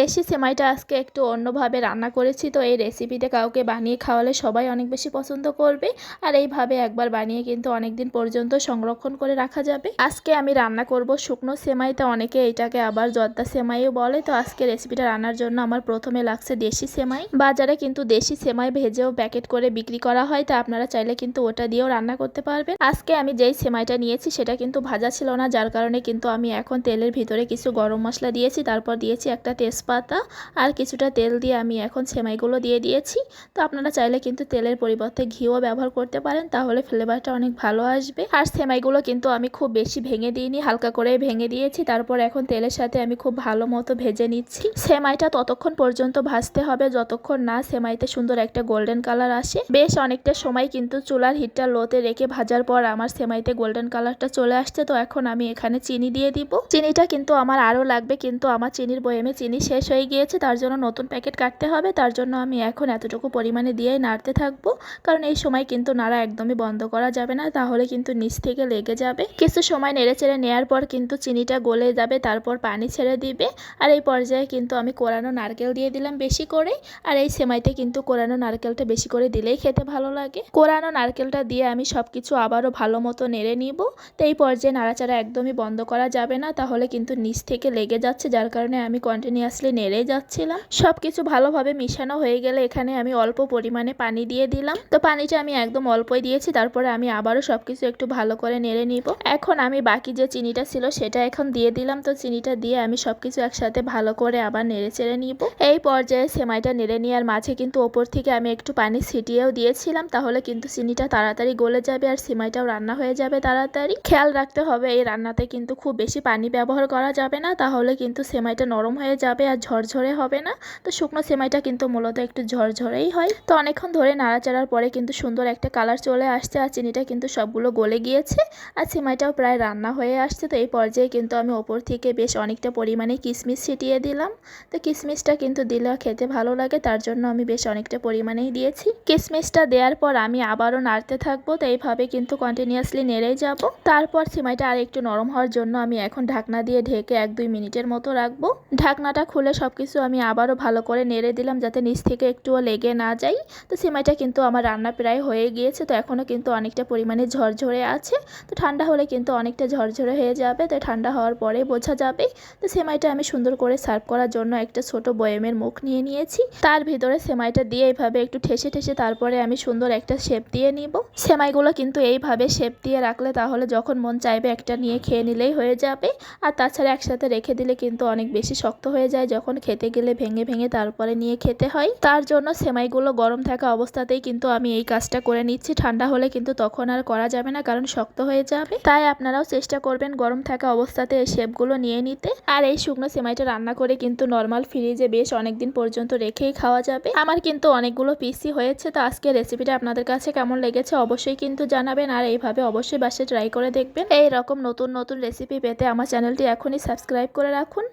দেশি সেমাইটা আজকে একটু অন্যভাবে রান্না করেছি, তো এই রেসিপিটা কাউকে বানিয়ে খাওয়ালে সবাই অনেক বেশি পছন্দ করবে। আর এইভাবে একবার বানিয়ে কিন্তু অনেক দিন পর্যন্ত সংরক্ষণ করে রাখা যাবে। আজকে আমি রান্না করব শুকনো সেমাইতে অনেকে এটাকে আবার জর্দা সেমাইও বলে। তো আজকে রেসিপিটা রান্নার জন্য আমার প্রথমে লাগছে দেশি সেমাই। বাজারে কিন্তু দেশি সেমাই ভেজেও প্যাকেট করে বিক্রি করা হয়, তা আপনারা চাইলে কিন্তু ওটা দিয়েও রান্না করতে পারবেন। আজকে আমি যেই সেমাইটা নিয়েছি, সেটা কিন্তু ভাজা ছিল না, যার কারণে কিন্তু আমি এখন তেলের ভিতরে কিছু গরম মশলা দিয়েছি, তারপর দিয়েছি একটা তেজপাতা আর কিছুটা তেল দিয়ে আমি এখন সেমাইগুলো দিয়ে দিয়েছি। তো আপনারা চাইলে কিন্তু তেলের পরিবর্তে ঘিও ব্যবহার করতে পারেন, তাহলে ফ্লেভারটা অনেক ভালো আসবে। আর সেমাইগুলো কিন্তু আমি খুব বেশি ভেঙে দিইনি, হালকা করে ভেঙে দিয়েছি। তারপর এখন তেলের সাথে আমি খুব ভালো মতো ভেজে নিচ্ছি। সেমাইটা ততক্ষণ পর্যন্ত ভাজতে হবে, যতক্ষণ না সেমাইতে সুন্দর একটা গোল্ডেন কালার আসে। বেশ অনেকটা সময় কিন্তু চুলার হিটটা লোতে রেখে ভাজার পর আমার সেমাইতে গোল্ডেন কালারটা চলে আসছে। তো এখন আমি এখানে চিনি দিয়ে দিব। চিনিটা কিন্তু আমার আরও লাগবে, কিন্তু আমার চিনির বয়েমে চিনি শেষ হয়ে গিয়েছে, তার জন্য নতুন প্যাকেট কাটতে হবে। তার জন্য আমি এখন এতটুকু পরিমাণে দিয়েই নাড়তে থাকব। কারণ এই সময় কিন্তু নাড়া একদমই বন্ধ করা যাবে না, তাহলে কিন্তু নিচ থেকে লেগে যাবে। কিছু সময় নেড়ে চেড়ে নেওয়ার পর কিন্তু চিনিটা গলে যাবে, তারপর পানি ছেড়ে দিবে। আর এই পর্যায়ে কিন্তু আমি কোরানো নারকেল দিয়ে দিলাম বেশি করে। আর এই সেমাইতে কিন্তু কোরানো নারকেলটা বেশি করে দিলেই খেতে ভালো লাগে। কোরানো নারকেলটা দিয়ে আমি সব কিছু আবারও ভালো মতো নেড়ে নিব। তো এই পর্যায়ে নাড়াচাড়া একদমই বন্ধ করা যাবে না, তাহলে কিন্তু নিচ থেকে লেগে যাচ্ছে, যার কারণে আমি কন্টিনিউয়াসলি নেড়ে যাচ্ছিলাম। সব কিছু ভালোভাবে মিশানো হয়ে গেলে এখানে আমি অল্প পরিমাণে পানি দিয়ে দিলাম। তো পানিটা আমি একদম অল্পই দিয়েছি, তারপরে আমি আবারও সব কিছু একটু ভালো করে নেড়ে নিব। এখন আমি বাকি যে চিনিটা ছিল সেটা এখন দিয়ে দিলাম। তো চিনিটা দিয়ে আমি সব কিছু একসাথে ভালো করে আবার নেড়ে চেড়ে নিব। এই পর্যায়ে সেমাইটা নেড়ে নেওয়ার মাঝে কিন্তু ওপর থেকে আমি একটু পানি ছিটিয়েও দিয়েছিলাম। তাহলে কিন্তু চিনিটা তাড়াতাড়ি গলে যাবে আর সেমাইটাও রান্না হয়ে যাবে তাড়াতাড়ি। খেয়াল রাখতে হবে, এই রান্নাতে কিন্তু খুব বেশি পানি ব্যবহার করা যাবে না। তাহলে কিন্তু সেমাইটা নরম হয়ে যাবে আর ঝরঝরে হবে না। তো শুকনো সেমাইটা কিন্তু মূলত একটু ঝরঝরেই হয়। তো অনেকক্ষণ ধরে নাড়াচাড়ার পরে কিন্তু সুন্দর একটা কালার চলে আসছে আর চিনিটা কিন্তু সবগুলো গলে গিয়েছে। আর সেমাইটাও প্রায় রান্না হয়ে আসছে। তো এই পর্যায়ে কিন্তু আমি ওপর থেকে বেশ অনেকটা পরিমাণে কিশমিশ ছিটিয়ে দিলাম। তো কিশমিশটা কিন্তু দিলে খেতে ভালো লাগে, তার জন্য আমি বেশ অনেকটা পরিমাণেই দিয়েছি। কিশমিশটা দেওয়ার পর আমি আবারও নাড়তে থাকব, তো এইভাবে কিন্তু কন্টিনিউয়াসলি নেড়েই যাব। তারপর সিমাইটা আর একটু নরম হওয়ার জন্য আমি এখন ঢাকনা দিয়ে ঢেকে এক দুই মিনিটের মতো রাখব। ঢাকনাটা খুলে সব কিছু আমি আবারও ভালো করে নেড়ে দিলাম যাতে নিচ থেকে একটুও লেগে না যায়। তো সিমাইটা কিন্তু আমার রান্না প্রায় হয়ে গিয়েছে, তো এখনও কিন্তু অনেকটা পরিমাণে ঝরঝরে আছে। তো ঠান্ডা হলে কিন্তু অনেকটা ঝরঝরে হয়ে যাবে তো ঠান্ডা হওয়ার পরে বোঝা যাবে। তো সেমাইটা আমি সুন্দর করে সার্ভ করার জন্য একটা ছোট বয়েমের মুখ নিয়ে নিয়েছি। তার ভিতরে সেমাইটা দিয়ে এইভাবে একটু ঠেসে ঠেসে তারপরে আমি সুন্দর একটা শেপ দিয়ে নিব। সেমাইগুলো কিন্তু এইভাবে শেপ দিয়ে রাখলে তাহলে যখন মন চাইবে একটা নিয়ে খেয়ে নিলেই হয়ে যাবে। আর তাছাড়া একসাথে রেখে দিলে কিন্তু অনেক বেশি শক্ত হয়ে যায় যখন খেতে গেলে ভেঙে ভেঙে তারপরে নিয়ে খেতে হয়। তার জন্য সেমাইগুলো গরম থাকা অবস্থাতেই কিন্তু আমি এই কাজটা করে নিচ্ছি। ঠান্ডা হলে কিন্তু তখন আর করা যাবে না, কারণ শক্ত হয়ে যাবে। তাই আপনারাও চেষ্টা করবেন গরম থাকা অবস্থাতে এই শেপগুলো নিয়ে নিতে। আর এই শুকনো সেমাইটা রান্না করে কিন্তু নর্মাল ফ্রিজে বেশ অনেকদিন পর্যন্ত রেখেই খাওয়া যাবে। আমার কিন্তু অনেকগুলো পিসি হয়েছে, তো আজকে রেসিপিটা আপনাদের কাছে কেমন লেগেছে অবশ্যই কিন্তু জানাবেন। আর এইভাবে অবশ্যই বাসে ট্রাই করে দেখবেন। এই রকম নতুন নতুন রেসিপি পেতে আমার চ্যানেলটি এখনই সাবস্ক্রাইব করে রাখুন।